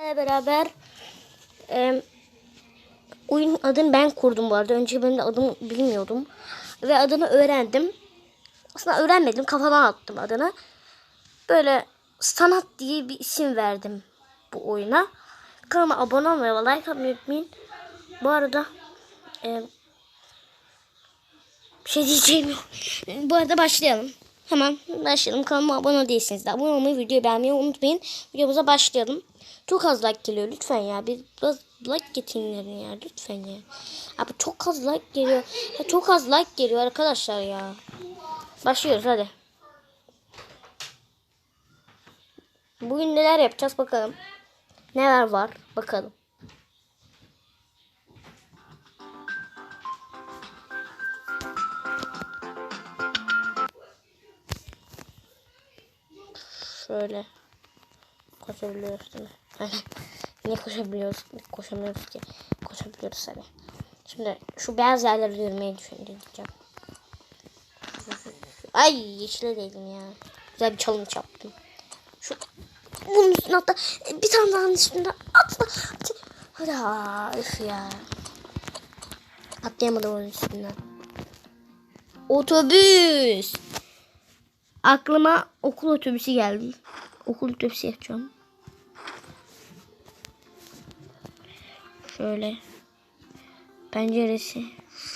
beraber e, oyun adını ben kurdum bu arada. Önce benim de adımı bilmiyordum. Ve adını öğrendim. Aslında öğrenmedim. Kafadan attım adını. Böyle sanat diye bir isim verdim bu oyuna. Kanalıma abone olmayı ve like atmayı unutmayın. Bu arada e, bir şey diyeceğim yok. Bu arada başlayalım. Hemen başlayalım. Kanalıma abone değilseniz de abone olmayı, videoyu beğenmeyi unutmayın. Videomuza başlayalım. Çok az like geliyor lütfen ya. Bir biraz like getirin ya lütfen ya. Abi çok az like geliyor. Ya çok az like geliyor arkadaşlar ya. Başlıyoruz hadi. Bugün neler yapacağız bakalım. Neler var bakalım. Şöyle mi? Aynen. Niye koşabiliyoruz? Koşamıyoruz ki. Koşabiliyoruz hadi. Şimdi şu beyaz yerleri yürümeyi düşüneceğim. Ay yeşile değdim ya. Güzel bir challenge yaptım. Şu bunun üstüne atla. Bir tane daha üstüne atla. Hadi ha, üf ya. Atlayamadım onun üstünden. Otobüs. Aklıma okul otobüsü geldi. Okul otobüsü yapacağım. Şöyle. Penceresi.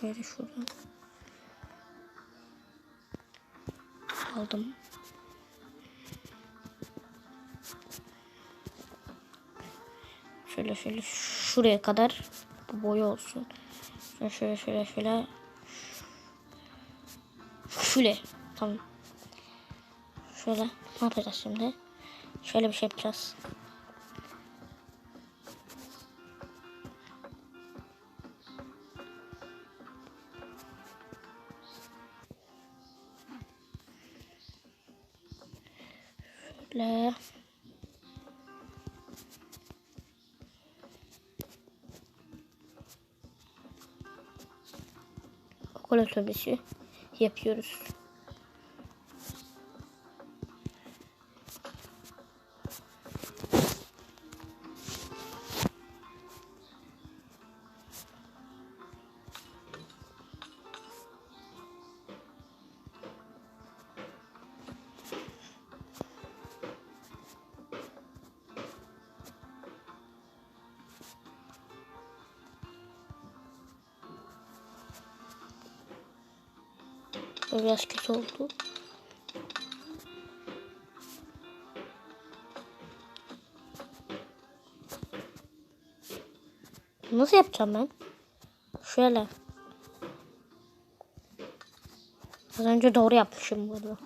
Şöyle şuradan. Aldım. Şöyle şöyle şuraya kadar bu boyu olsun. Şöyle şöyle şöyle şöyle. Şöyle. Tamam. Şöyle ne yapacağız şimdi? Şöyle bir şey yapacağız. Şöyle. Okul otobüsü yapıyoruz. Bu Biraz kötü oldu. Nasıl yapacağım ben? Şöyle. Az önce doğru yapmışım burada.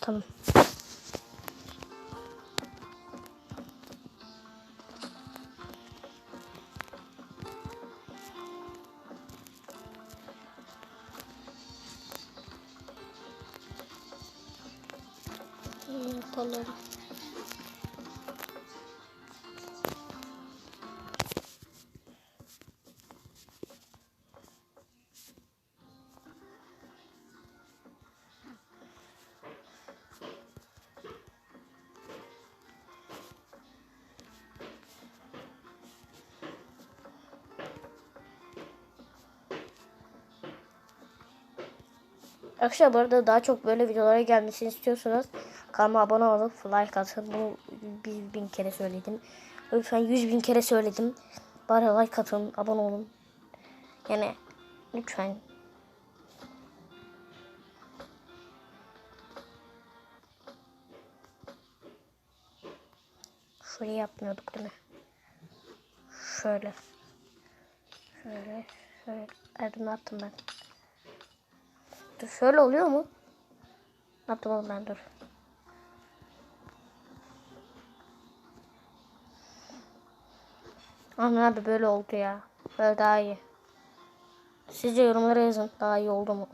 Tamam. Yapalım. Arkadaşlar bu arada daha çok böyle videolara gelmesini istiyorsanız kanalıma abone olup like atın. Bunu bir bin kere söyledim. Lütfen yüz bin kere söyledim. Bari like atın, abone olun. Yani lütfen. Şöyle yapmıyorduk değil mi? Şöyle. Şöyle. Şöyle. Adını attım ben. Dur şöyle oluyor mu? Ne yaptım oğlum ben dur. Aman abi böyle oldu ya. Böyle daha iyi. Sizce yorumlara yazın. Daha iyi oldu mu?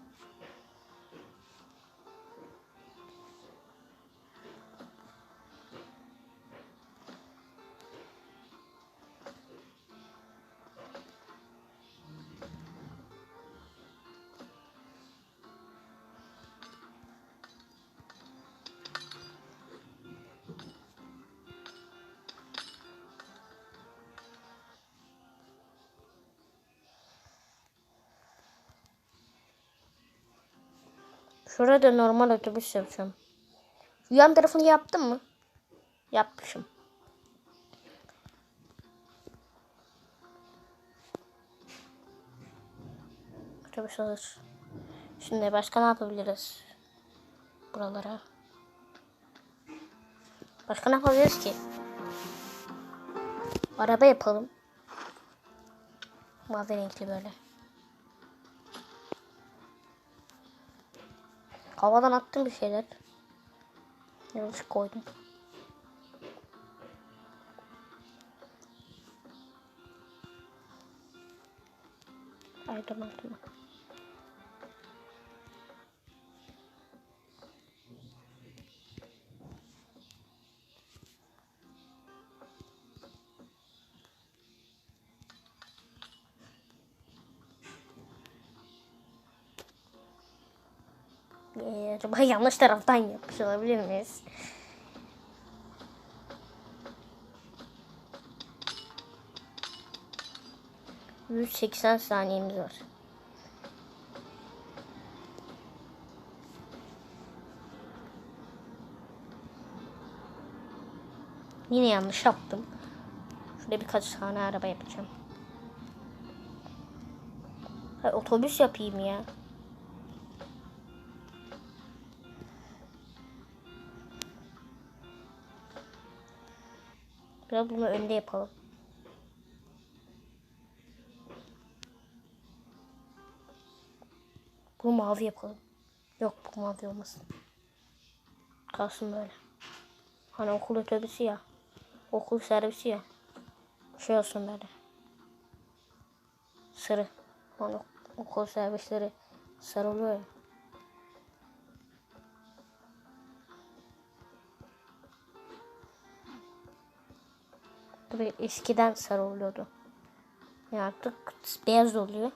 Şurada normal otobüs yapacağım. Şu yan tarafını yaptım mı? Yapmışım. Otobüs alır. Şimdi başka ne yapabiliriz? Buralara. Başka ne yapabiliriz ki? Araba yapalım. Mavi renkli böyle. Havadan attım bir şeyler. Yanlış koydum. Aydım aydım. Ee, acaba yanlış taraftan yapmış olabilir miyiz? ...180 saniyemiz var. Yine yanlış yaptım. Şurada birkaç tane araba yapacağım. Ha, otobüs yapayım ya. Biraz bunu önde yapalım. Bunu mavi yapalım. Yok bu mavi olmasın. Kalsın böyle. Hani okul otobüsü ya. Okul servisi ya. Şey olsun böyle. Sarı. Hani okul servisleri sarı oluyor ya. Tabii eskiden sarı oluyordu. Yani artık beyaz oluyor.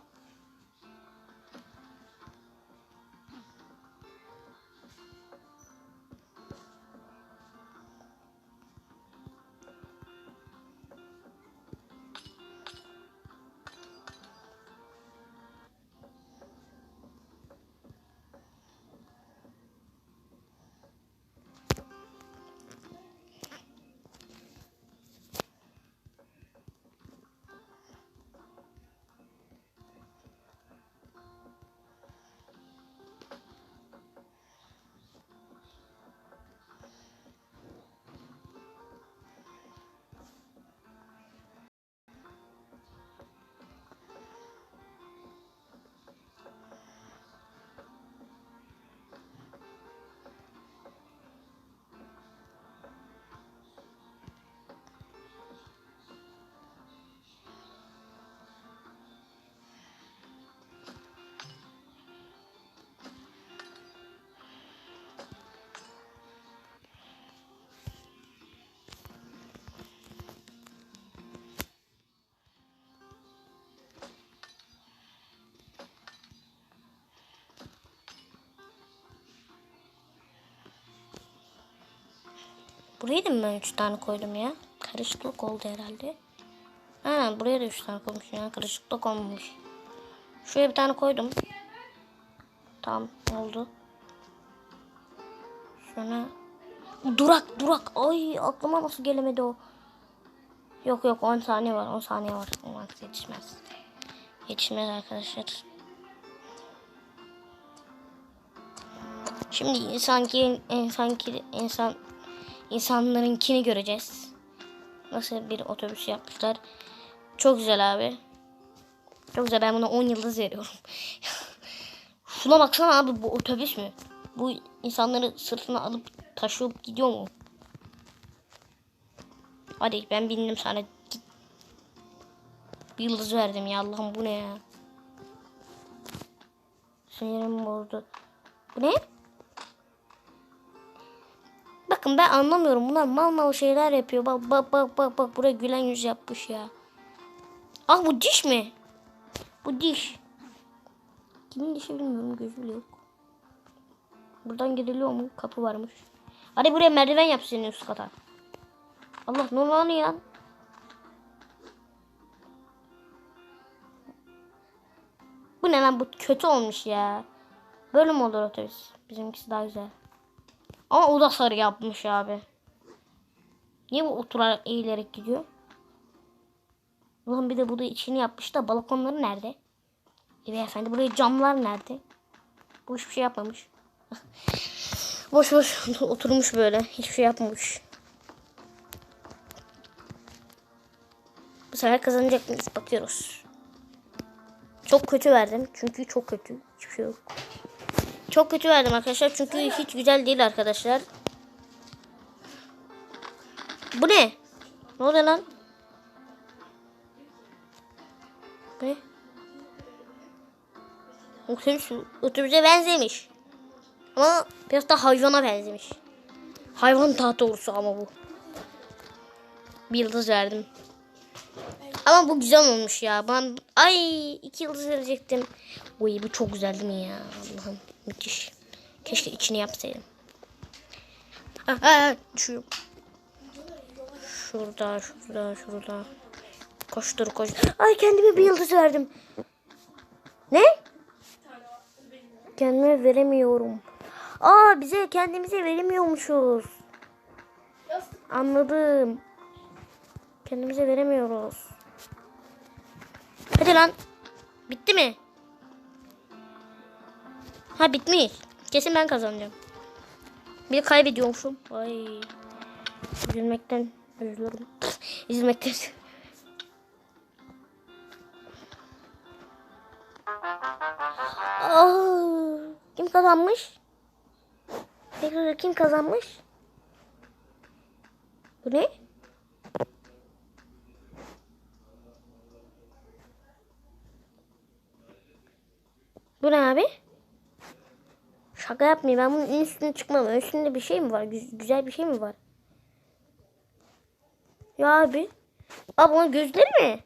Buraya da mı ben 3 tane koydum ya? Karışıklık oldu herhalde. Ha buraya da 3 tane koymuşum ya. Karışıklık olmamış. Şuraya bir tane koydum. Tamam oldu. Sonra durak durak. Ay aklıma nasıl gelemedi o. Yok yok 10 saniye var 10 saniye var. Olmaz yetişmez. Yetişmez arkadaşlar. Şimdi insanki insanki insan insanlarınkini göreceğiz. Nasıl bir otobüs yapmışlar. Çok güzel abi. Çok güzel ben buna 10 yıldız veriyorum. Şuna baksana abi bu otobüs mü? Bu insanları sırtına alıp taşıyıp gidiyor mu? Hadi ben bindim sana. Bir yıldız verdim ya Allah'ım bu ne ya? Sinirim bozdu. Bu ne? Bakın ben anlamıyorum. Bunlar mal mal şeyler yapıyor. Bak bak bak bak bak buraya gülen yüz yapmış ya. Ah bu diş mi? Bu diş. Kimin dişi bilmiyorum gözü bile yok. Buradan gidiliyor mu? Kapı varmış. Hadi buraya merdiven yapsın üst kata. Allah ne oluyor ya? Bu ne lan bu kötü olmuş ya. Böyle mi olur otobüs? Bizimkisi daha güzel. Ama o da sarı yapmış abi. Niye bu oturarak eğilerek gidiyor? Ulan bir de bu da içini yapmış da balkonları nerede? E beyefendi buraya camlar nerede? Bu hiçbir şey yapmamış. boş boş oturmuş böyle. Hiçbir şey yapmamış. Bu sefer kazanacak mıyız? Bakıyoruz. Çok kötü verdim. Çünkü çok kötü. Hiçbir şey yok. Çok kötü verdim arkadaşlar. Çünkü hiç güzel değil arkadaşlar. Bu ne? Ne oluyor lan? Ne? Otobüs, otobüse benzemiş. Ama biraz da hayvana benzemiş. Hayvan daha doğrusu ama bu. Bir yıldız verdim. Ama bu güzel olmuş ya. Ben ay iki yıldız verecektim. Uy bu çok güzel değil mi ya? Allah'ım müthiş. Keşke içini yapsaydım. Ha, ha, ha, düşüyorum. Şurada, şurada, şurada. Koştur, koş. Ay kendime bir yıldız verdim. Ne? Kendime veremiyorum. Aa bize kendimize veremiyormuşuz. Anladım. Kendimize veremiyoruz. Hadi lan. Bitti mi? Ha bitmiş. Kesin ben kazanacağım. Bir kaybediyormuşum. Ay. Üzülmekten üzülürüm. Üzülmekten. Aa, kim kazanmış? Tekrar kim kazanmış? Bu ne? Bu ne abi? Şaka yapmayayım. Ben bunun üstüne çıkmam. Üstünde bir şey mi var? Gü- güzel bir şey mi var? Ya abi. Abi bunun gözleri mi?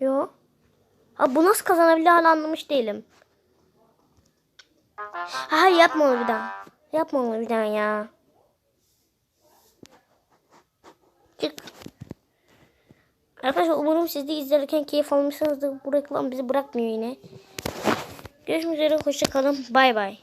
Yo. Abi bu nasıl kazanabilir hala anlamış değilim. Ha yapma onu bir daha. Yapma onu bir daha ya. Çık. Arkadaşlar umarım siz de izlerken keyif almışsınızdır. Bu reklam bizi bırakmıyor yine. Görüşmek üzere. Hoşçakalın. Bay bay.